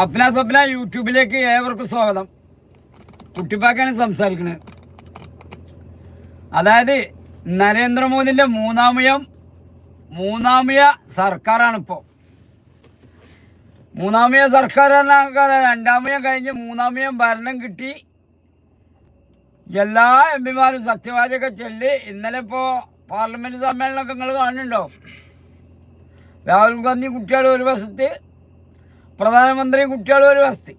അപ്ന സ്വപ്ന യൂട്യൂബിലേക്ക് ഏവർക്കും സ്വാഗതം. കുട്ടിപ്പാക്കാണ് സംസാരിക്കുന്നത് അതായത് നരേന്ദ്രമോദിന്റെ മൂന്നാമയം മൂന്നാമയ സർക്കാരാണ് ഇപ്പോ. മൂന്നാമയ സർക്കാരാണ് രണ്ടാമയം കഴിഞ്ഞ് മൂന്നാമയം ഭരണം കിട്ടി. എല്ലാ എം പിമാരും സത്യവാചക ചൊല്ലി. ഇന്നലെ ഇപ്പോൾ പാർലമെന്റ് സമ്മേളനമൊക്കെ നിങ്ങൾ കാണുന്നുണ്ടോ? രാഹുൽ ഗാന്ധി കുട്ടികൾ ഒരു വശത്ത് പ്രധാനമന്ത്രി കുട്ടികളും ഒരു വസ്തി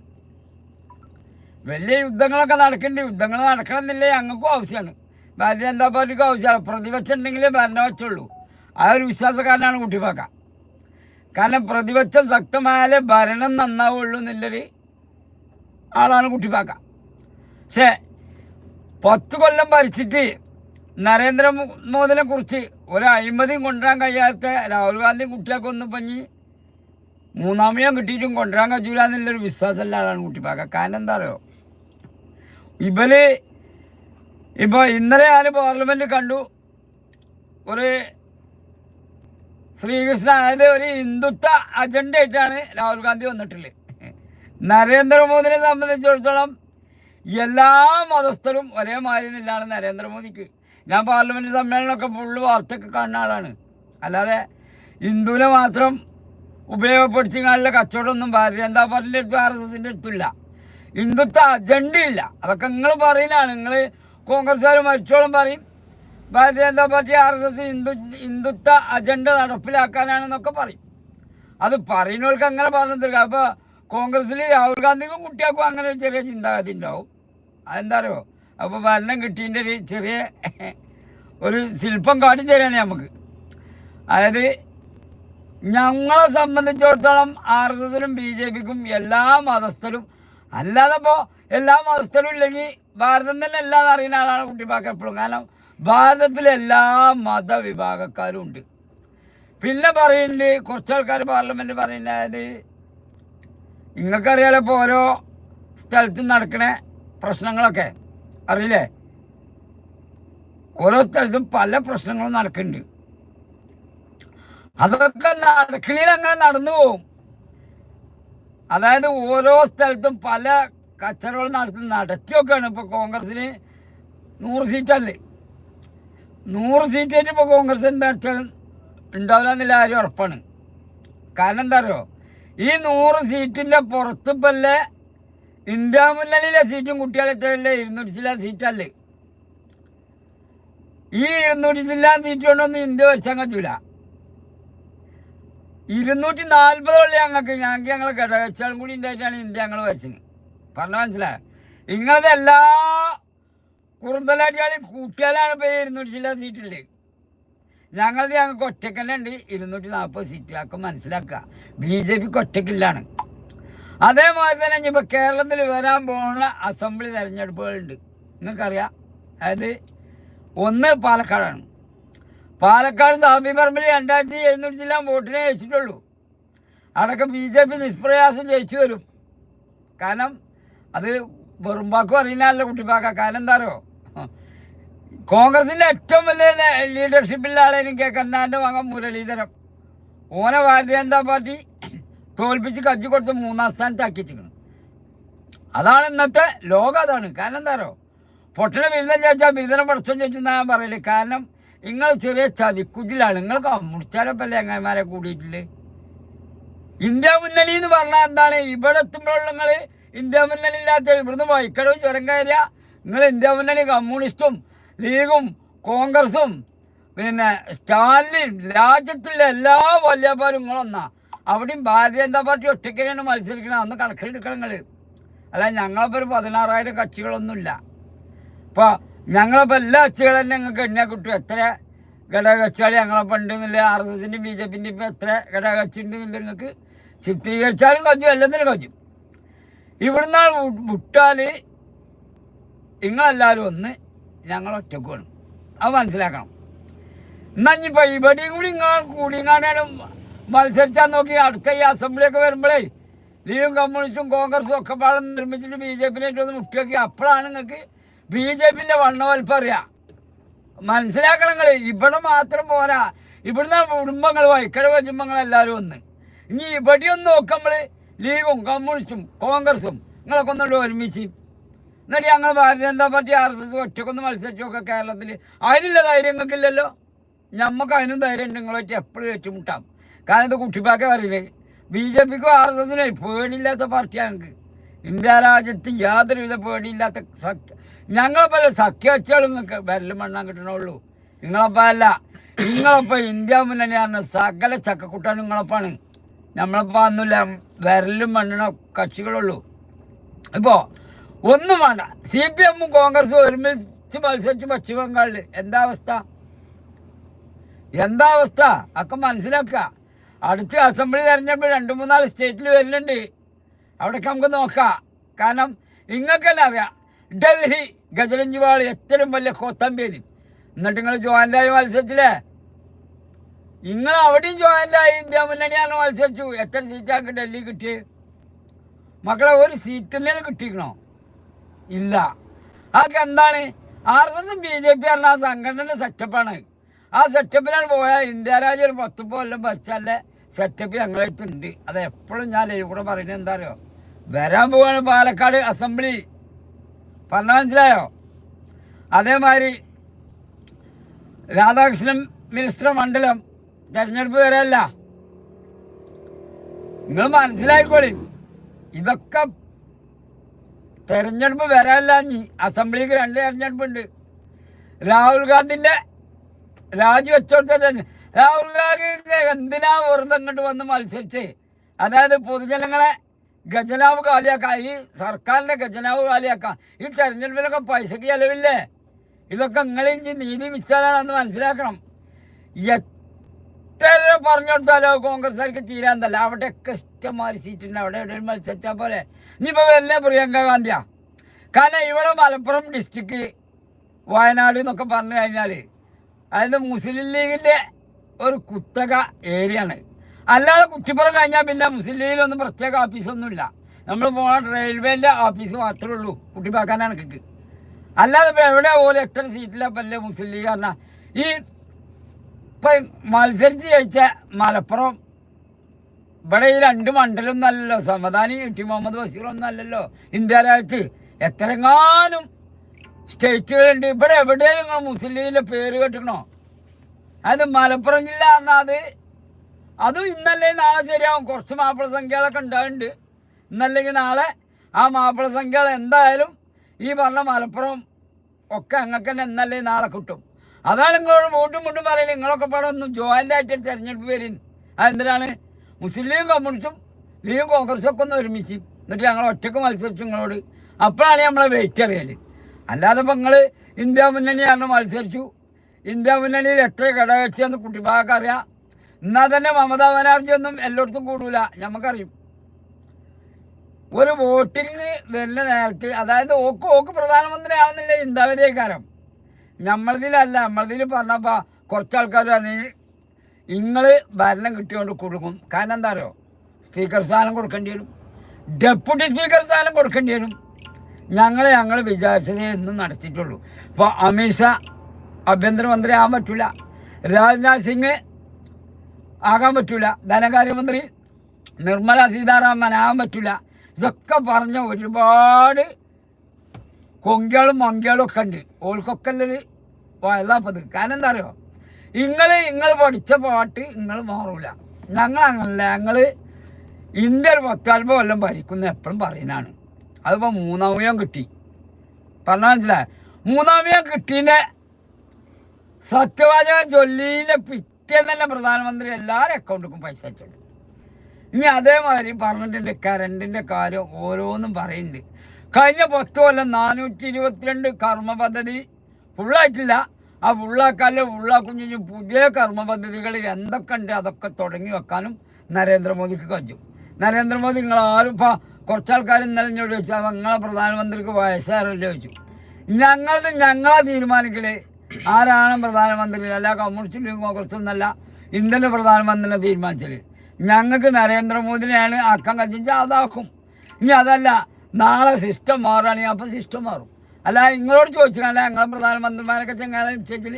വലിയ യുദ്ധങ്ങളൊക്കെ നടക്കേണ്ടി. യുദ്ധങ്ങൾ നടക്കണമെന്നില്ലേ ഞങ്ങൾക്കും ആവശ്യമാണ്. ഭാരതീയ ജനതാ പാർട്ടിക്കും ആവശ്യമാണ്. പ്രതിപക്ഷം ഉണ്ടെങ്കിലേ ഭരണം വെച്ചുള്ളൂ ആ ഒരു വിശ്വാസക്കാരനാണ് കുട്ടിപ്പാക്ക. കാരണം പ്രതിപക്ഷം ശക്തമായാലേ ഭരണം നന്നാവുള്ളൂ എന്നുള്ളൊരു ആളാണ് കുട്ടിപ്പാക്ക. പക്ഷേ പത്ത് കൊല്ലം ഭരിച്ചിട്ട് നരേന്ദ്രമോദിനെ കുറിച്ച് ഒരു അഴിമതിയും കൊണ്ടുവരാൻ കഴിയാത്ത രാഹുൽ ഗാന്ധി കുട്ടിയൊക്കെ ഒന്ന് പഞ്ഞി മൂന്നാമയം കിട്ടിയിട്ടും കൊണ്ടുവരാൻ കഴിയൂല എന്നുള്ളൊരു വിശ്വാസമുള്ള ആളാണ് കുട്ടിപ്പാക്ക. കാരണം എന്താ അറിയോ ഇവർ ഇപ്പോൾ ഇന്നലെ ഞാൻ പാർലമെന്റ് കണ്ടു. ഒരു ശ്രീകൃഷ്ണ അതായത് ഒരു ഹിന്ദുത്വ അജണ്ട ആയിട്ടാണ് രാഹുൽ ഗാന്ധി വന്നിട്ടുള്ളത്. നരേന്ദ്രമോദിനെ സംബന്ധിച്ചിടത്തോളം എല്ലാ മതസ്ഥരും ഒരേ മാറിയെന്നില്ലാണ് നരേന്ദ്രമോദിക്ക്. ഞാൻ പാർലമെന്റ് സമ്മേളനമൊക്കെ ഫുള്ള് വാർത്തയൊക്കെ കാണുന്ന ആളാണ്. അല്ലാതെ ഹിന്ദുവിനെ മാത്രം ഉപയോഗപ്പെടുത്തിക്കാനുള്ള കച്ചവടമൊന്നും ഭാരതീയ ജനതാ പാർട്ടിന്റെ അടുത്തും ആർ എസ് എസിന്റെ അടുത്തില്ല. ഹിന്ദുത്വ ഇല്ല. അതൊക്കെ നിങ്ങൾ പറയുന്നതാണ്. നിങ്ങൾ കോൺഗ്രസ്സുകാർ മരിച്ചോളം പറയും. Bharatiya Janata party R S S Hindu Hindutva agenda നടപ്പിലാക്കാനാണെന്നൊക്കെ പറയും. അത് പറയുന്നവർക്ക് അങ്ങനെ പറഞ്ഞിട്ടില്ല അപ്പോൾ കോൺഗ്രസ്സിൽ രാഹുൽ ഗാന്ധിക്കും കുട്ടിയാക്കും അങ്ങനെ ഒരു ചെറിയ ചിന്താഗതി ഉണ്ടാവും. അതെന്താ അറിയോ? അപ്പോൾ ഭരണം കിട്ടിയതിന്റെ ഒരു ചെറിയ ഒരു ശില്പം കാട്ടിത്തരാണ് നമുക്ക്. അതായത് ഞങ്ങളെ സംബന്ധിച്ചിടത്തോളം ആർ എസ് എസിനും ബി ജെ പിക്കും എല്ലാ മതസ്ഥരും അല്ലാതെ ഇപ്പോൾ എല്ലാ മതസ്ഥരും ഇല്ലെങ്കിൽ ഭാരതം തന്നെ എല്ലാതെ അറിയുന്ന ആളാണ് കുട്ടിപ്പാക്ക എപ്പോഴും. കാരണം ഭാരതത്തിലെ എല്ലാ മതവിഭാഗക്കാരും ഉണ്ട്. പിന്നെ പറയുന്നുണ്ട് കുറച്ച് ആൾക്കാർ പാർലമെന്റ് പറയുന്നത് നിങ്ങൾക്കറിയാലോ ഇപ്പോൾ ഓരോ സ്ഥലത്ത് നടക്കണ പ്രശ്നങ്ങളൊക്കെ. അറിയില്ലേ? ഓരോ സ്ഥലത്തും പല പ്രശ്നങ്ങളും നടക്കുന്നുണ്ട്. അതൊക്കെ നടക്കലിൽ അങ്ങനെ നടന്നു പോകും അതായത് ഓരോ സ്ഥലത്തും പല കച്ചറകൾ നടത്തുന്ന നടത്തിയൊക്കെയാണ് ഇപ്പോൾ കോൺഗ്രസിന് നൂറ് സീറ്റല്ലേ നൂറ് സീറ്റായിട്ട് ഇപ്പോൾ കോൺഗ്രസ് എന്താ വെച്ചാൽ ഉണ്ടാവില്ല എന്നുള്ള ആരും ഉറപ്പാണ്. കാരണം എന്താ അറിയോ? ഈ നൂറ് സീറ്റിന്റെ പുറത്ത് ഇപ്പല്ലേ ഇന്ത്യ മുന്നണിയിലെ സീറ്റും കുട്ടികളെത്തല്ലേ ഇരുന്നൂറ്റി ചില സീറ്റല്ലേ ഈ ഇരുന്നൂറ്റി ചില സീറ്റ് കൊണ്ടൊന്നും ഇന്ത്യ വരച്ചാൽ പറ്റൂല. ഇരുന്നൂറ്റി നാൽപ്പത് നാൽപ്പതുള്ള ഞങ്ങൾക്ക്. ഞങ്ങൾക്ക് ഞങ്ങൾ ഘടകച്ചാളും കൂടി ഉണ്ടായിട്ടാണ് ഇന്ത്യ ഞങ്ങൾ വരച്ചത് പറഞ്ഞ മനസ്സിലായ? നിങ്ങളത് എല്ലാ കുറുന്തലാട്ടിയാലും കൂട്ടിയാലാണ് ഇപ്പോൾ ഇരുന്നൂറ്റി ചില സീറ്റുള്ളത് ഞങ്ങളത് ഞങ്ങൾക്ക് ഒറ്റക്കന്നെ ഉണ്ട് ഇരുന്നൂറ്റി നാൽപ്പത് സീറ്റ് ഒക്കെ മനസ്സിലാക്കുക. ബി ജെ പിക്ക് ഒറ്റക്കില്ലാണ്. അതേമാതിരി തന്നെ ഇനിയിപ്പോൾ കേരളത്തിൽ വരാൻ പോകുന്ന അസംബ്ലി തിരഞ്ഞെടുപ്പുകളുണ്ട്. നിങ്ങൾക്കറിയാം. അതായത് ഒന്ന് പാലക്കാടാണ്. പാലക്കാട് സാമി പറമ്പിൽ രണ്ടായിരത്തി എഴുന്നൂറ്റി ജില്ല വോട്ടിനെ ജയിച്ചിട്ടുള്ളൂ. അവിടെയൊക്കെ ബി ജെ പി നിഷ്പ്രയാസം ജയിച്ചു വരും. കാരണം അത് വെറുമ്പാക്കും അറിയില്ല കുട്ടിപ്പാക്ക. കാരണം എന്താ അറിയോ? കോൺഗ്രസിന്റെ ഏറ്റവും വലിയ ലീഡർഷിപ്പിലുള്ള ആളെ കെ. കന്നാന്റെ മകൻ മുരളീധരം ഓനെ ഭാരതീയ ജനതാ പാർട്ടി തോൽപ്പിച്ച് കജ്ജി കൊടുത്ത് മൂന്നാം സ്ഥാനത്താക്കി വെച്ചിരിക്കണം അതാണ് ഇന്നത്തെ ലോകം. അതാണ് കാരണം എന്താ അറിയോ? പൊട്ടനെ ബിരുദം ചോദിച്ചാൽ ബിരുദനം പഠിച്ചോ ചോദിച്ചാൽ ഞാൻ പറയില്ലേ കാരണം നിങ്ങൾ ചെറിയ ചതിക്കുജിലാണ് നിങ്ങൾ മുടിച്ചാരപ്പല്ലേ അങ്ങന്മാരെ കൂടിയിട്ടില്ലേ? ഇന്ത്യ മുന്നണി എന്ന് പറഞ്ഞാൽ എന്താണ്? ഇവിടെ എത്തുമ്പോൾ നിങ്ങൾ ഇന്ത്യ മുന്നണി ഇല്ലാത്ത ഇവിടുന്ന് വൈക്കടവും ചുരം കയറിയ നിങ്ങൾ ഇന്ത്യ മുന്നണി കമ്മ്യൂണിസ്റ്റും ലീഗും കോൺഗ്രസും പിന്നെ സ്റ്റാലിൻ രാജ്യത്തിലെ എല്ലാ വല്യപ്പാരും നിങ്ങളൊന്നാ. അവിടെയും ഭാരതീയ ജനതാ പാർട്ടി ഒറ്റയ്ക്കാണ് മത്സരിക്കുന്നത് അന്ന് കണക്കിലെടുക്കണം അല്ല ഞങ്ങളിപ്പോൾ ഒരു പതിനാറായിരം കക്ഷികളൊന്നുമില്ല. ഇപ്പോൾ ഞങ്ങളിപ്പോൾ എല്ലാ കക്ഷികളും തന്നെ ഞങ്ങൾക്ക് എണ്ണ കിട്ടും. എത്ര ഘടകകക്ഷികൾ ഞങ്ങളെ ഉണ്ടെന്നില്ല ആർ എസ് എസിന്റെയും ബി ജെ പിന്റെയും ഇപ്പോൾ എത്ര ഘടകകക്ഷി ഉണ്ടെന്നില്ല നിങ്ങൾക്ക് ചിത്രീകരിച്ചാലും കൊഞ്ചും എല്ലാത്തിനും കൊഞ്ചും. ഇവിടുന്ന് വിട്ടാൽ നിങ്ങളെല്ലാവരും ഒന്ന് ഞങ്ങൾ ഒറ്റയ്ക്ക് വേണം. അത് മനസ്സിലാക്കണം. എന്നാ ഇനിയിപ്പോൾ ഇവിടെയും കൂടി നിങ്ങൾ കൂടിങ്ങാനും മത്സരിച്ചാൽ നോക്കി അടുത്ത ഈ അസംബ്ലിയൊക്കെ വരുമ്പോഴേ ലീഗും കമ്മ്യൂണിസ്റ്റും കോൺഗ്രസും ഒക്കെ പാടം നിർമ്മിച്ചിട്ട് ബി ജെ പിന്നെ ഒന്ന് മുട്ടിയൊക്കെ അപ്പോഴാണ് നിങ്ങൾക്ക് ബി ജെ പിന്റെ വണ്ണവൽപ്പം അറിയാം മനസ്സിലാക്കണം നിങ്ങൾ ഇവിടെ മാത്രം പോരാ. ഇവിടുന്ന് കുടുംബങ്ങൾ വൈക്കര കുടുംബങ്ങൾ എല്ലാവരും ഒന്ന്. ഇനി ഇവിടെ ഒന്ന് നോക്കുമ്പോൾ ലീഗും കമ്മ്യൂണിസ്റ്റും കോൺഗ്രസും നിങ്ങളൊക്കെ ഒന്നുകൊണ്ട് ഒരുമിച്ച്. എന്നിട്ട് ഞങ്ങൾ Bharatiya Janata party R S S ഒറ്റക്കൊന്ന് മത്സരിച്ചൊക്കെ കേരളത്തിൽ അതിനുള്ള ധൈര്യം നിങ്ങൾക്കില്ലല്ലോ? ഞമ്മക്ക് അതിനും ധൈര്യം ഉണ്ട്. നിങ്ങളൊക്കെ എപ്പോഴും ഏറ്റുമുട്ടാം. കാരണം ഇത് കുട്ടിപ്പാക്കെ പറയില്ലേ ബി ജെ പിക്കും ആർ എസ് എസിനും പേടിയില്ലാത്ത പാർട്ടിയാണ് ഞങ്ങൾക്ക് ഇന്ത്യ രാജ്യത്ത് യാതൊരുവിധ പേടിയില്ലാത്ത സഖ്യ ഞങ്ങളപ്പോൾ സഖ്യ വെച്ചാലും നിങ്ങൾക്ക് വിരലും മണ്ണാൻ കിട്ടണുള്ളൂ. നിങ്ങളപ്പോൾ അല്ല. നിങ്ങളപ്പോൾ ഇന്ത്യ മുന്നണി പറഞ്ഞ സകല ചക്കക്കുട്ടാണ് നിങ്ങളപ്പാണ്. നമ്മളപ്പോൾ അന്നില്ല വിരലും മണ്ണണ കക്ഷികളുള്ളൂ. ഇപ്പോൾ ഒന്നും വേണ്ട. സി പി എമ്മും കോൺഗ്രസും ഒരുമിച്ച് മത്സരിച്ച് പശ്ചിമ ബംഗാളിൽ എന്താ അവസ്ഥ? എന്താ അവസ്ഥ? ഒക്കെ മനസ്സിലാക്കുക. അടുത്ത അസംബ്ലി തെരഞ്ഞെടുപ്പ് രണ്ട് മൂന്നാൽ സ്റ്റേറ്റിൽ വരുന്നുണ്ട്. അവിടേക്ക് നമുക്ക് നോക്കാം. കാരണം നിങ്ങൾക്ക് തന്നെ അറിയാം. ഡൽഹി ഗജരഞ്ജിവാൾ ഏറ്റവും വലിയ കോത്തമ്പേരി. എന്നിട്ട് നിങ്ങൾ ജോയിന്റായി മത്സരിച്ചില്ലേ? നിങ്ങൾ അവിടെയും ജോയിന്റായി ഇന്ത്യ മുന്നണിയാണ് മത്സരിച്ചു? എത്ര സീറ്റാണ് ഡൽഹി കിട്ടി മക്കളെ ഒരു സീറ്റിലും കിട്ടിക്കണോ? ഇല്ല. അതൊക്കെ എന്താണ്? ആർ എസ് എസും ബി ജെ പി പറഞ്ഞ ആ സംഘടനയുടെ സെറ്റപ്പാണ് ആ സെറ്റപ്പിലാണ് പോയാൽ ഇന്ത്യ രാജ്യം ഒരു പത്ത് കൊല്ലം ഭരിച്ചാലേ സെറ്റപ്പ് ഞങ്ങളടുത്തുണ്ട് അത് എപ്പോഴും ഞാൻ ലൈവ് കൂടെ പറയുന്നത് എന്താ അറിയോ? വരാൻ പോവാണ് പാലക്കാട് അസംബ്ലി. പറഞ്ഞ മനസ്സിലായോ? അതേമാതിരി രാധാകൃഷ്ണൻ മിനിസ്റ്റർ മണ്ഡലം തെരഞ്ഞെടുപ്പ് വരെയല്ല. നിങ്ങൾ മനസ്സിലായിക്കോളി. ഇതൊക്കെ തെരഞ്ഞെടുപ്പ് വരാനല്ല നീ അസംബ്ലിക്ക് രണ്ട് തെരഞ്ഞെടുപ്പുണ്ട്. രാഹുൽ ഗാന്ധിന്റെ രാജിവെച്ചോടത്തെ തന്നെ രാഹുൽ ഗാന്ധി എന്തിനാ വെറുതെ അങ്ങോട്ട് വന്ന് മത്സരിച്ച്? അതായത് പൊതുജനങ്ങളെ ഖജനാവ് കാലിയാക്കാം. ഈ സർക്കാരിന്റെ ഖജനാവ് കാലിയാക്കാം. ഈ തെരഞ്ഞെടുപ്പിലൊക്കെ പൈസക്ക് ചെലവില്ലേ? ഇതൊക്കെ നിങ്ങളിൽ നീതി മിച്ചാലാണെന്ന് മനസ്സിലാക്കണം. എത്ര പറഞ്ഞു കൊടുത്താലോ ആർക്ക് തീരാന്തല്ല അവിടെയൊക്കെ ഇഷ്ടംമാരി സീറ്റുണ്ട്. അവിടെ ഒരു മത്സരിച്ചാൽ പോലെ ഇനിയിപ്പോൾ വരുന്നേ പ്രിയങ്ക ഗാന്ധിയാ. കാരണം ഇവിടെ മലപ്പുറം ഡിസ്ട്രിക്ട് വയനാട് എന്നൊക്കെ പറഞ്ഞു കഴിഞ്ഞാൽ അതായത് മുസ്ലിം ലീഗിന്റെ ഒരു കുത്തക ഏരിയ ആണ്. അല്ലാതെ കുറ്റിപ്പുറം കഴിഞ്ഞാൽ പിന്നെ മുസ്ലിം ലീഗിലൊന്നും പ്രത്യേക ഓഫീസൊന്നുമില്ല നമ്മൾ പോണ റെയിൽവേന്റെ ഓഫീസ് മാത്രമേ ഉള്ളൂ കുട്ടിപ്പാക്കാനാണ് കണക്ക് അല്ലാതെ ഇപ്പോൾ എവിടെ പോലും എത്ര സീറ്റിലെ പല്ലേ മുസ്ലിം ലീഗ് പറഞ്ഞാൽ ഈ ഇപ്പം മത്സരിച്ച് ജയിച്ച മലപ്പുറം ഇവിടെ ഈ രണ്ട് മണ്ഡലമൊന്നല്ലല്ലോ സമദാനി ടി മുഹമ്മദ് ബഷീറൊന്നും അല്ലല്ലോ ഇന്ത്യ രാജ്യത്ത് എത്രങ്ങാനും സ്റ്റേറ്റുകളുണ്ട് ഇവിടെ എവിടെയെങ്കിലും മുസ്ലിം ലീഗിന്റെ പേര് കേട്ടിക്കണോ അത് മലപ്പുറം ജില്ല പറഞ്ഞാൽ അത് അതും ഇന്നല്ലേ നാളെ ശരിയാവും. കുറച്ച് മാപ്പിള സംഖ്യകളൊക്കെ ഉണ്ടാവുന്നുണ്ട് ഇന്നല്ലെങ്കിൽ നാളെ ആ മാപ്പിള സംഖ്യകൾ എന്തായാലും ഈ പറഞ്ഞ മലപ്പുറം ഒക്കെ അങ്ങനെ തന്നെ ഇന്നല്ലേ നാളെ കിട്ടും. അതാണ് നിങ്ങളോട് വീണ്ടും വീണ്ടും പറയുന്നത് നിങ്ങളൊക്കെ പാടെ ഒന്നും ജോയിന്റ് ആയിട്ട് തിരഞ്ഞെടുപ്പ് വരും അതെന്തിനാണ് മുസ്ലിം ലീഗും കമ്മ്യൂണിസ്റ്റും ലീഗും കോൺഗ്രസും ഒക്കെ ഒന്ന് ഒരുമിച്ച് എന്നിട്ട് ഞങ്ങൾ ഒറ്റയ്ക്ക് മത്സരിച്ചു നിങ്ങളോട്. അപ്പോഴാണ് നമ്മളെ വെയിറ്റ് അറിയൽ അല്ലാതെ ഇപ്പം നിങ്ങൾ ഇന്ത്യ മുന്നണി കാരണം മത്സരിച്ചു. ഇന്ത്യ മുന്നണിയിൽ എത്ര ഘടകകക്ഷിയെന്ന് എന്ന് അറിയാം. എന്നാൽ തന്നെ മമതാ ബാനർജി ഒന്നും എല്ലായിടത്തും കൂടൂല. നമുക്കറിയും ഒരു വോട്ടിങ് വരുന്ന നേരത്ത് അതായത് ഓക്ക് ഓക്ക് പ്രധാനമന്ത്രി ആവുന്നില്ല ഇന്ത്യവിധേക്കാരം നമ്മളതിലല്ല നമ്മളതിൽ പറഞ്ഞപ്പോൾ കുറച്ച് ആൾക്കാർ പറഞ്ഞു നിങ്ങൾ ഭരണം കിട്ടിയോണ്ട് കൊടുക്കും. കാരണം എന്താ അറിയോ? സ്പീക്കർ സ്ഥാനം കൊടുക്കേണ്ടി വരും. ഡെപ്യൂട്ടി സ്പീക്കർ സ്ഥാനം കൊടുക്കേണ്ടി വരും. ഞങ്ങൾ ഞങ്ങൾ വിചാരിച്ചത് എന്നും നടത്തിയിട്ടുള്ളൂ. ഇപ്പോൾ അമിത്ഷാ ആഭ്യന്തരമന്ത്രി ആകാൻ പറ്റില്ല രാജ്നാഥ് സിംഗ് ആകാൻ പറ്റില്ല ധനകാര്യമന്ത്രി നിർമ്മല സീതാരാമൻ ആകാൻ പറ്റില്ല ഇതൊക്കെ പറഞ്ഞ ഒരുപാട് കൊങ്കികളും മങ്കികളും ഒക്കെ ഉണ്ട്. ഓൾക്കൊക്കെ ഉള്ളൊരു വയലാപ്പത് കാരണം എന്താ അറിയോ? നിങ്ങൾ നിങ്ങൾ പഠിച്ച പാട്ട് നിങ്ങൾ മാറൂല. ഞങ്ങൾ അങ്ങനല്ല. ഞങ്ങൾ ഇന്ത്യ ഒരു പത്താൽപ്പം കൊല്ലം ഭരിക്കുന്ന എപ്പോഴും പറയുന്നതാണ് അതിപ്പോൾ മൂന്നാമയം കിട്ടി. പറഞ്ഞാൽ മനസ്സിലായ? മൂന്നാമയം കിട്ടീന്റെ സത്യവാചകം ചൊല്ലിയിലെ പിറ്റേന്ന് തന്നെ പ്രധാനമന്ത്രി എല്ലാവരും അക്കൗണ്ടിക്കും പൈസ അയച്ചോളൂ. ഇനി അതേമാതിരി പറഞ്ഞിട്ടുണ്ട് കറണ്ടിന്റെ കാര്യം ഓരോന്നും പറയുന്നുണ്ട്. കഴിഞ്ഞ പത്ത് കൊല്ലം നാനൂറ്റി ഇരുപത്തിരണ്ട് കർമ്മ പദ്ധതി ഫുള്ളായിട്ടില്ല ആ ഫുള്ളാക്കാൽ ഫുള്ളാക്കുഞ്ഞു പുതിയ കർമ്മ പദ്ധതികളിൽ എന്തൊക്കെ ഉണ്ട് അതൊക്കെ തുടങ്ങി വെക്കാനും നരേന്ദ്രമോദിക്ക് കഴിയും നരേന്ദ്രമോദി നിങ്ങൾ ആരും ഇപ്പോൾ കുറച്ചാൾക്കാർ ഇന്നലെ ചോദിച്ചാൽ നിങ്ങളെ പ്രധാനമന്ത്രിക്ക് വയസ്സാറല്ലേ ചോദിച്ചു. ഞങ്ങളത് ഞങ്ങളെ തീരുമാനിക്കൽ. ആരാണ് പ്രധാനമന്ത്രി? അല്ല കമ്മ്യൂണിസ്റ്റ് ലീഗ് കോൺഗ്രസ് എന്നല്ല ഇന്ത്യന്റെ പ്രധാനമന്ത്രിനെ തീരുമാനിച്ചത്. ഞങ്ങൾക്ക് നരേന്ദ്രമോദിനെയാണ് അക്കം കത്തിച്ച് അതാക്കും. ഇനി അതല്ല നാളെ സിസ്റ്റം മാറുകയാണെങ്കിൽ അപ്പോൾ സിസ്റ്റം മാറും. അല്ല നിങ്ങളോട് ചോദിച്ചാൽ ഞങ്ങളെ പ്രധാനമന്ത്രിമാരൊക്കെ ചെങ്ങനെ നിശ്ചയിച്ചിൽ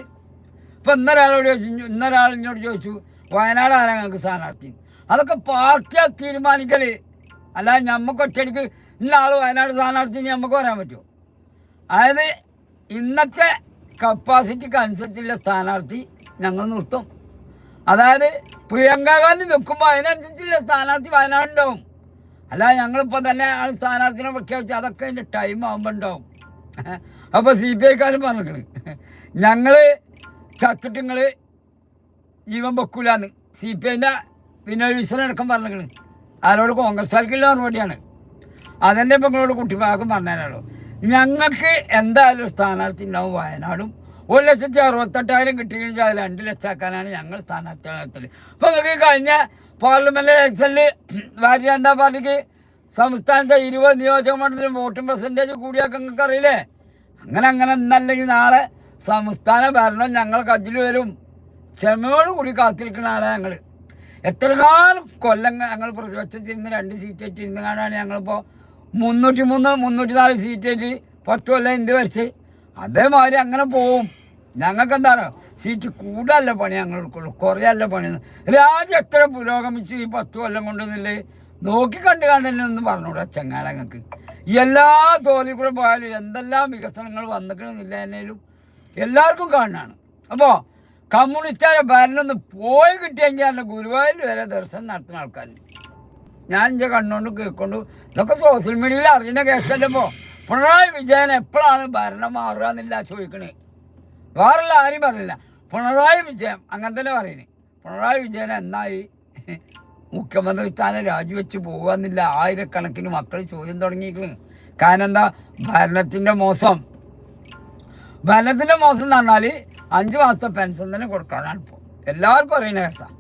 ഇപ്പം ഇന്നൊരാളോട് ചോദിച്ചു ഇന്നൊരാൾ എന്നോട് ചോദിച്ചു വയനാട് ആരാ ഞങ്ങൾക്ക് സ്ഥാനാർത്ഥി? അതൊക്കെ പാർട്ടിയാ തീരുമാനിക്കൽ അല്ല നമുക്ക് ഒറ്റയ്ക്ക് ഇന്ന ആൾ വയനാട് സ്ഥാനാർത്ഥി നമുക്ക് പറയാൻ പറ്റുമോ? അതായത് ഇന്നത്തെ കപ്പാസിറ്റിക്ക് അനുസരിച്ചുള്ള സ്ഥാനാർത്ഥി ഞങ്ങൾ നിർത്തും. അതായത് പ്രിയങ്ക ഗാന്ധി നിൽക്കുമ്പോൾ അതിനനുസരിച്ചുള്ള സ്ഥാനാർത്ഥി വയനാടുണ്ടാവും അല്ല ഞങ്ങളിപ്പോൾ തന്നെ ആ സ്ഥാനാർത്ഥിനെ പ്രഖ്യാപിച്ച് അതൊക്കെ അതിന്റെ ടൈം ആകുമ്പോൾ ഉണ്ടാവും. അപ്പോൾ സി പി ഐക്കാരും പറഞ്ഞിരിക്കണ്. ഞങ്ങൾ ചത്തിട്ട് നിങ്ങൾ ജീവൻ വെക്കൂലെന്ന് സി പി ഐന്റെ വിനോദ വിശ്വൻ അടക്കം പറഞ്ഞിരിക്കണ്. ആരോട് കോൺഗ്രസ്സുകാർക്കുള്ള മറുപടിയാണ് അതന്നെ ഇപ്പം നിങ്ങളോട് കുട്ടിപ്പാക്കും പറഞ്ഞുതരാളൂ ഞങ്ങൾക്ക് എന്തായാലും സ്ഥാനാർത്ഥി ഉണ്ടാവും വയനാടും. ഒരു ലക്ഷത്തി അറുപത്തെട്ടായിരം കിട്ടിയെങ്കിൽ അത് രണ്ട് ലക്ഷമാക്കാനാണ് ഞങ്ങൾ സ്ഥാനാർത്ഥി നടത്തൽ അപ്പോൾ നിങ്ങൾക്ക് കഴിഞ്ഞ പാർലമെന്റ് ഇലക്ഷനിൽ ഭാരതീയ ജനതാ പാർട്ടിക്ക് സംസ്ഥാനത്തെ ഇരുപത് നിയോജക മണ്ഡലത്തിലും വോട്ടിംഗ് പെർസെന്റേജ് കൂടിയൊക്കെ നിങ്ങൾക്ക് അറിയില്ലേ? അങ്ങനെ അങ്ങനെ എന്നല്ലെങ്കിൽ നാളെ സംസ്ഥാന ഭരണം ഞങ്ങൾ കജ്ജിൽ വരും. ക്ഷമയോട് കൂടി കാത്തിരിക്കുന്ന ആളെ ഞങ്ങൾ എത്ര കാലം കൊല്ലം ഞങ്ങൾ പ്രതിപക്ഷത്തിരുന്ന് രണ്ട് സീറ്റ് ഇരുന്ന് കാണാണ് ഞങ്ങളിപ്പോൾ മുന്നൂറ്റി മൂന്ന് മുന്നൂറ്റി നാല് സീറ്റായിട്ട് പത്ത് കൊല്ലം എന്ത് വരച്ച്? അതേമാതിരി അങ്ങനെ പോവും. ഞങ്ങൾക്ക് എന്താണ് സീറ്റ് കൂടല്ല പണി ഞങ്ങൾ എടുക്കുള്ളൂ കുറയല്ല പണി. രാജ്യം എത്ര പുരോഗമിച്ചു ഈ പത്ത് കൊല്ലം കൊണ്ടെന്നില്ലേ നോക്കി കണ്ട് കണ്ടല്ലേ ഒന്ന് പറഞ്ഞൂടെ ചെങ്ങാളങ്ങൾക്ക് എല്ലാ തോലിൽ കൂടെ പോയാലും എന്തെല്ലാം വികസനങ്ങൾ വന്നിക്കണമെന്നില്ല എന്നേലും എല്ലാവർക്കും കാണാണ്. അപ്പോൾ കമ്മ്യൂണിസ്റ്റുകാരെ ഭരണമൊന്ന് പോയി കിട്ടിയെങ്കിൽ അല്ല ഗുരുവായൂർ വരെ ദർശനം നടത്തുന്ന ആൾക്കാരുണ്ട്. ഞാൻ എന്റെ കണ്ണുകൊണ്ട് കേൾക്കൊണ്ട് ഇതൊക്കെ സോഷ്യൽ മീഡിയയിൽ അറിയുന്ന കേസല്ലേ ഇപ്പോൾ പിണറായി വിജയൻ എപ്പോഴാണ് ഭരണം മാറുക എന്നില്ല ചോദിക്കണേ. വേറെല്ല ആരും പറയില്ല. പിണറായി വിജയൻ അങ്ങനെ തന്നെ പറയുന്നത് പിണറായി വിജയൻ എന്നായി മുഖ്യമന്ത്രി സ്ഥാനം രാജിവെച്ച് പോകുക എന്നില്ല. ആയിരക്കണക്കിന് മക്കൾ ചോദ്യം തുടങ്ങിയിരിക്കുന്നു കാരണം എന്താ? ഭരണത്തിന്റെ മോശം. ഭരണത്തിന്റെ മോശം എന്ന് പറഞ്ഞാൽ അഞ്ച് മാസത്തെ പെൻഷൻ തന്നെ കൊടുക്കാനാണ് ഇപ്പോൾ എല്ലാവർക്കും അറിയുന്ന കേസാണ്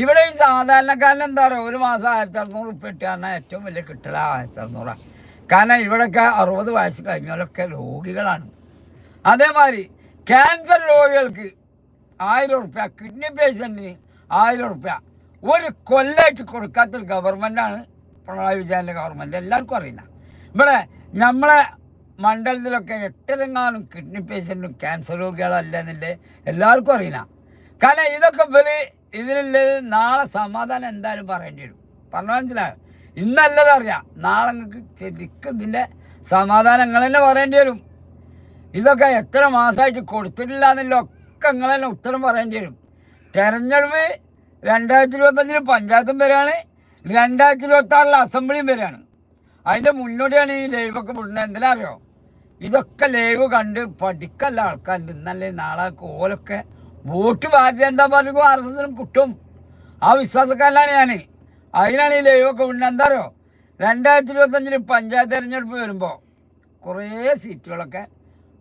ഇവിടെ ഈ സാധാരണക്കാരൻ എന്താ പറയുക ഒരു മാസം ആയിരത്തി അറുന്നൂറ് ഉപ്പ് കിട്ടുകയാണ് ഏറ്റവും വലിയ കിട്ടല ആയിരത്തി അറുന്നൂറാണ് കാരണം ഇവിടെയൊക്കെ അറുപത് വയസ്സ് കഴിഞ്ഞവരൊക്കെ രോഗികളാണ്. അതേമാതിരി ക്യാൻസർ രോഗികൾക്ക് ആയിരം ഉറുപ്യ കിഡ്നി പേഷ്യന്റിന് ആയിരം ഉറുപ്യ ഒരു കൊല്ലമായിട്ട് കൊടുക്കാത്തൊരു ഗവൺമെന്റാണ് പിണറായി വിജയന്റെ ഗവൺമെന്റ് എല്ലാവർക്കും അറിയില്ല. ഇവിടെ നമ്മളെ മണ്ഡലത്തിലൊക്കെ എത്രങ്ങാനും കിഡ്നി പേഷ്യന്റും ക്യാൻസർ രോഗികളല്ല എന്നില്ലേ? എല്ലാവർക്കും അറിയില്ല. കാരണം ഇതൊക്കെ ഇവർ ഇതിനുള്ളത് നാളെ സമാധാനം എന്തായാലും പറയേണ്ടി വരും. പറഞ്ഞു മനസ്സിലാകും ഇന്നല്ലത് അറിയാം. നാളെ നിങ്ങൾക്ക് ശരിക്കും ഇതിന്റെ സമാധാനം നിങ്ങൾ തന്നെ പറയേണ്ടി വരും. ഇതൊക്കെ എത്ര മാസമായിട്ട് കൊടുത്തിട്ടില്ല എന്നുള്ള ഒക്കെ നിങ്ങൾ തന്നെ ഉത്തരം പറയേണ്ടി വരും. തെരഞ്ഞെടുപ്പ് രണ്ടായിരത്തി ഇരുപത്തഞ്ചിന് പഞ്ചായത്തും വരികയാണ്. രണ്ടായിരത്തി ഇരുപത്തി ആറിൽ അസംബ്ലിയും വരികയാണ്. അതിന്റെ മുന്നോടിയാണ് ഈ ലൈവൊക്കെ വിടുന്നത്. എന്തിനാ അറിയോ? ഇതൊക്കെ ലൈവ് കണ്ട് പഠിക്കല്ല ആൾക്കാരുണ്ട് ഇന്നല്ലേ നാളെ ഓലൊക്കെ വോട്ട് ഭാരതീയ ജനതാ പാർട്ടിക്കും ആർ എസ് എസിനും കിട്ടും ആ വിശ്വാസക്കാരനാണ് ഞാൻ അതിനാണ് ഈ ലൈവൊക്കെ ഉണ്ട് എന്താ അറിയോ? രണ്ടായിരത്തി ഇരുപത്തഞ്ചിന് പഞ്ചായത്ത് തിരഞ്ഞെടുപ്പ് വരുമ്പോൾ കുറേ സീറ്റുകളൊക്കെ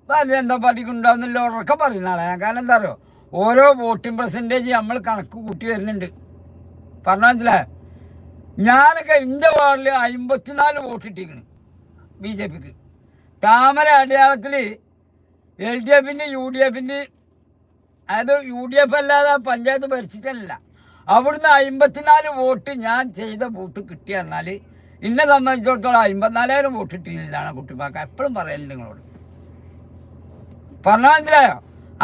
ഭാരതീയ ജനതാ പാർട്ടിക്ക് ഉണ്ടാവുന്നില്ല ഉറക്കെ പറയുന്ന ഞാൻ. കാരണം എന്താ അറിയോ? ഓരോ വോട്ടിംഗ് പെർസെന്റേജ് നമ്മൾ കണക്ക് കൂട്ടി വരുന്നുണ്ട്. പറഞ്ഞു മനസ്സിലായോ? ഞാനൊക്കെ എന്റെ വാർഡിൽ അമ്പത്തിനാല് വോട്ട് ഇട്ടിരിക്കുന്നു ബി ജെ പിക്ക്. താമര അടയാളത്തിൽ എൽ ഡി എഫിന്റെ യു ഡി എഫിന്റെ അതായത് യു ഡി എഫ് അല്ലാതെ പഞ്ചായത്ത് ഭരിച്ചിട്ടല്ല. അവിടുന്ന് അമ്പത്തിനാല് വോട്ട് ഞാൻ ചെയ്ത വോട്ട് കിട്ടിയ എന്നാൽ എന്നെ സംബന്ധിച്ചിടത്തോളം അമ്പത്തിനാലായിരം വോട്ട് കിട്ടിയില്ലാണ് കുട്ടിപ്പാക്ക എപ്പോഴും പറയല്ലേ നിങ്ങളോട്. പറഞ്ഞ മനസ്സിലായോ?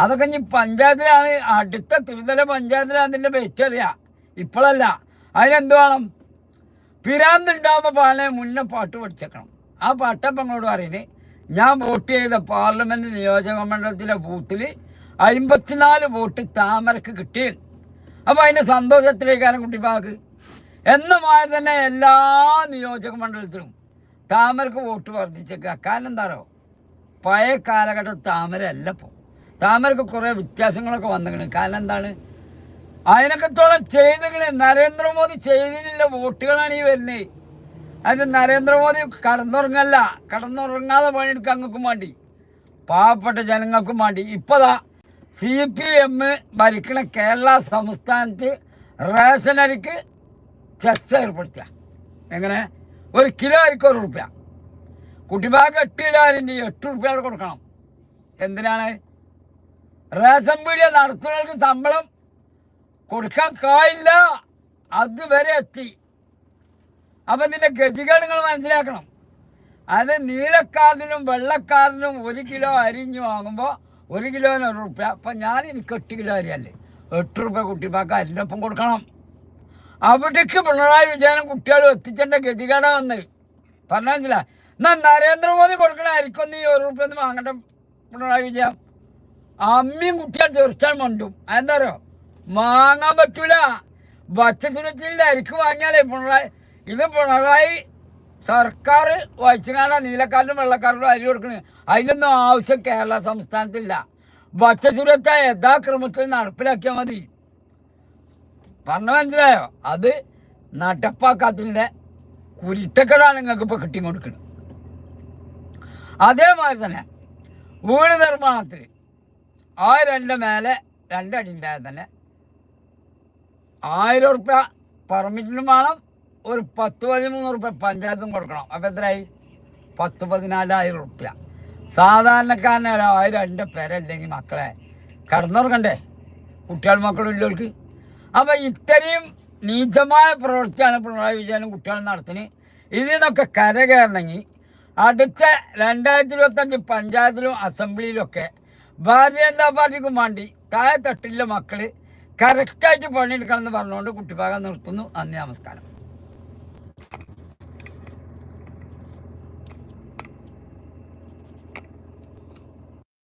അതൊക്കെ ഇനി പഞ്ചായത്തിലാണ് അടുത്ത തിരുതല പഞ്ചായത്തിലാണ് അതിന്റെ ബെറ്ററിയാ ഇപ്പോഴല്ല. അതിനെന്ത് വേണം? പിരാന്ത് ഉണ്ടാകുമ്പോൾ പാലെ മുന്നേ പാട്ട് പഠിച്ചേക്കണം. ആ പാട്ടപ്പം അങ്ങോട്ട് പറയുന്നത് ഞാൻ വോട്ട് ചെയ്ത പാർലമെന്റ് നിയോജക മണ്ഡലത്തിലെ ബൂത്തിൽ അമ്പത്തിനാല് വോട്ട് താമരക്ക് കിട്ടി. അപ്പോൾ അതിന്റെ സന്തോഷത്തിലേക്കാരം കുട്ടിപ്പാക്ക് എന്നുമായി തന്നെ എല്ലാ നിയോജക മണ്ഡലത്തിലും താമരക്ക് വോട്ട് വർദ്ധിച്ചേക്കുക കാരണം എന്താ പറയുക പഴയ കാലഘട്ടം താമര അല്ല ഇപ്പോൾ താമരക്ക് കുറേ വ്യത്യാസങ്ങളൊക്കെ വന്നിട്ടുണ്ട് കാരണം എന്താണ്? അതിനൊക്കെത്തോളം ചെയ്തുകളെ നരേന്ദ്രമോദി ചെയ്തതിനുള്ള വോട്ടുകളാണ് ഈ വരുന്നത് അതിന് നരേന്ദ്രമോദി കടന്നുറങ്ങല്ല. കടന്നുറങ്ങാതെ പണിയെടുക്കാൻ അങ്ങൾക്കും വേണ്ടി. പാവപ്പെട്ട ജനങ്ങൾക്കും വേണ്ടി. ഇപ്പതാ സി പി എം ഭരിക്കണ കേരള സംസ്ഥാനത്ത് റേഷൻ അരിക്ക് ചെസ് ഏർപ്പെടുത്തുക. എങ്ങനെ? ഒരു കിലോ അരിക്ക് ഒരു റുപ്യ. കുട്ടിബാഗ് എട്ട് കിലോ അരിന്റെ എട്ട് റുപ്യ കൊടുക്കണം. എന്തിനാണ്? റേഷൻ പീടിയ നടത്തുന്നവർക്ക് ശമ്പളം കൊടുക്കാൻ കായില്ല. അതുവരെ എത്തി. അപ്പം ഇതിന്റെ ഗതികൾ നിങ്ങൾ മനസ്സിലാക്കണം. അത് നീലക്കാരനും വെള്ളക്കാരനും ഒരു കിലോ അരിഞ്ഞ് വാങ്ങുമ്പോൾ ഒരു കിലോന് ഒരു റുപ്യ. അപ്പം ഞാൻ എനിക്ക് എട്ട് കിലോ അരിയല്ലേ എട്ട് റുപ്യ കുട്ടിപ്പാക്ക് അരിനൊപ്പം കൊടുക്കണം. അവിടേക്ക് പിണറായി വിജയനും കുട്ടികളും എത്തിച്ചേണ്ട ഗതികേടാ വന്ന് പറഞ്ഞാൽ മനസ്സിലാ എന്നാ നരേന്ദ്രമോദി കൊടുക്കണ അരിക്കൊന്ന് ഈ ഒരു റുപ്യ ഒന്ന് വാങ്ങണ്ട പിണറായി വിജയൻ. അമ്മയും കുട്ടികൾ തീർച്ചാൽ മണ്ടും. എന്താ പറയുക വാങ്ങാൻ പറ്റൂല. ഭക്ഷ്യസുരക്ഷയിൽ അരിക്ക് വാങ്ങിയാലേ പിണറായി ഇത് പിണറായി സർക്കാർ വഹിച്ചുകാണാൻ നീലക്കാരനും വെള്ളക്കാരനും അരി കൊടുക്കണേ. അതിനൊന്നും ആവശ്യം കേരള സംസ്ഥാനത്തില്ല ഭക്ഷ്യസുരക്ഷ യഥാക്രമത്തിൽ നടപ്പിലാക്കിയാൽ മതി. പറഞ്ഞ മനസ്സിലായോ? അത് നടപ്പാക്കാത്തതിന്റെ കുരുത്തക്കെടാണ് നിങ്ങൾക്ക് ഇപ്പോൾ കിട്ടിക്കൊടുക്കുന്നത് അതേമാതിരി തന്നെ വീട് നിർമ്മാണത്തിൽ ആ രണ്ട് മേലെ രണ്ടടി തന്നെ ആയിരം ഉറുപ്യ പെർമിറ്റിനും വേണം ഒരു പത്ത് പതിമൂന്ന് റുപ്യ പഞ്ചായത്തും കൊടുക്കണം. അപ്പം എത്രയായി? പത്ത് പതിനാലായിരം റുപ്യ സാധാരണക്കാരന് രണ്ട് പേരല്ലെങ്കിൽ മക്കളെ കടന്നുറങ്ങണ്ടേ കുട്ടികൾ മക്കളുള്ളവർക്ക് അപ്പം ഇത്രയും നീചമായ പ്രവൃത്തിയാണ് പിണറായി വിജയനും കുട്ടികളും നടത്തിന് ഇതിൽ നിന്നൊക്കെ കരകയറണമെങ്കിൽ അടുത്ത രണ്ടായിരത്തി ഇരുപത്തഞ്ച് പഞ്ചായത്തിലും അസംബ്ലിയിലൊക്കെ ഭാരതീയ ജനതാ പാർട്ടിക്കും വേണ്ടി താഴെ തട്ടിലെ മക്കൾ കറക്റ്റായിട്ട് പണിയെടുക്കണം എന്ന് പറഞ്ഞുകൊണ്ട് കുട്ടിഭാഗം നിർത്തുന്നു. നന്ദി നമസ്കാരം.